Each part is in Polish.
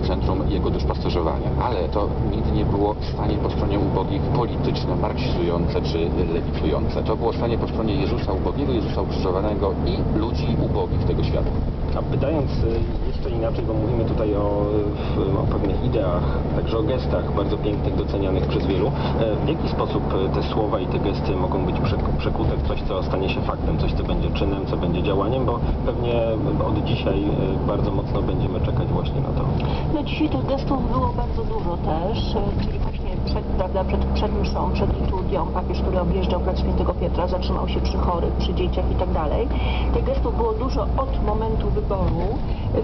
centrum jego duszpasterzowania. Ale to nigdy nie było stanie po stronie ubogich polityczne, marksizujące czy lewicujące. To było stanie po stronie Jezusa ubogiego, Jezusa ukrzyżowanego i ludzi ubogich tego świata. A pytając y, jeszcze inaczej, bo mówimy tutaj o, o pewnych ideach, także o gestach bardzo pięknych, docenianych przez wielu. E, W jaki sposób e, te słowa i te gesty mogą być przek- przekute w coś, co stanie się faktem, coś, co będzie czynem, co będzie działaniem, bo pewnie od dzisiaj e, bardzo mocno będziemy czekać właśnie na to. No dzisiaj tych gestów było bardzo dużo też, czyli prawda, przed, przed mszą, przed liturgią, papież, który objeżdżał plac Świętego Piotra, zatrzymał się przy chorych, przy dzieciach i tak dalej. Tych gestów było dużo od momentu wyboru.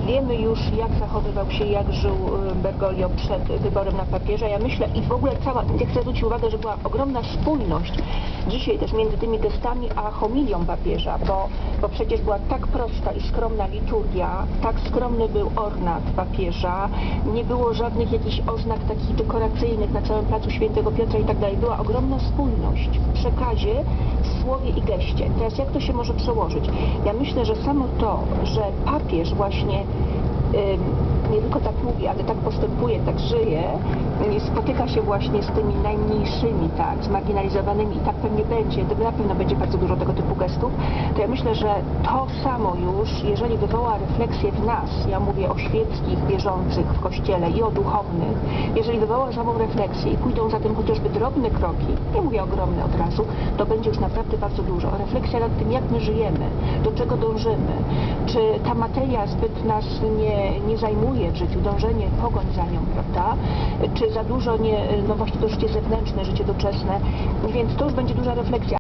Wiemy już, jak zachowywał się, jak żył e, Bergoglio przed wyborem na papieża. Ja myślę i w ogóle cała, ja chcę zwrócić uwagę, że była ogromna spójność dzisiaj też między tymi gestami a homilią papieża, bo, bo przecież była tak prosta i skromna liturgia, tak skromny był ornat papieża, nie było żadnych jakichś oznak takich dekoracyjnych na całym placu Świętego Piotra i tak dalej. Była ogromna spójność w przekazie, w słowie i geście. Teraz jak to się może przełożyć? Ja myślę, że samo to, że papież właśnie nie tylko tak mówi, ale tak postępuje, tak żyje, spotyka się właśnie z tymi najmniejszymi, tak, zmarginalizowanymi i tak pewnie będzie, na pewno będzie bardzo dużo tego typu gestów, to ja myślę, że to samo już, jeżeli wywoła refleksję w nas, ja mówię o świeckich, wierzących w Kościele i o duchownych, jeżeli wywoła samą refleksję i pójdą za tym chociażby drobne kroki, nie mówię ogromne od razu, to będzie już naprawdę bardzo dużo. Refleksja nad tym, jak my żyjemy, do czego dążymy, czy ta materia zbyt nas nie, nie zajmuje w życiu, dążenie, pogoń za nią, prawda? Czy za dużo nie, no właśnie to życie zewnętrzne, życie doczesne, więc to już będzie duża refleksja.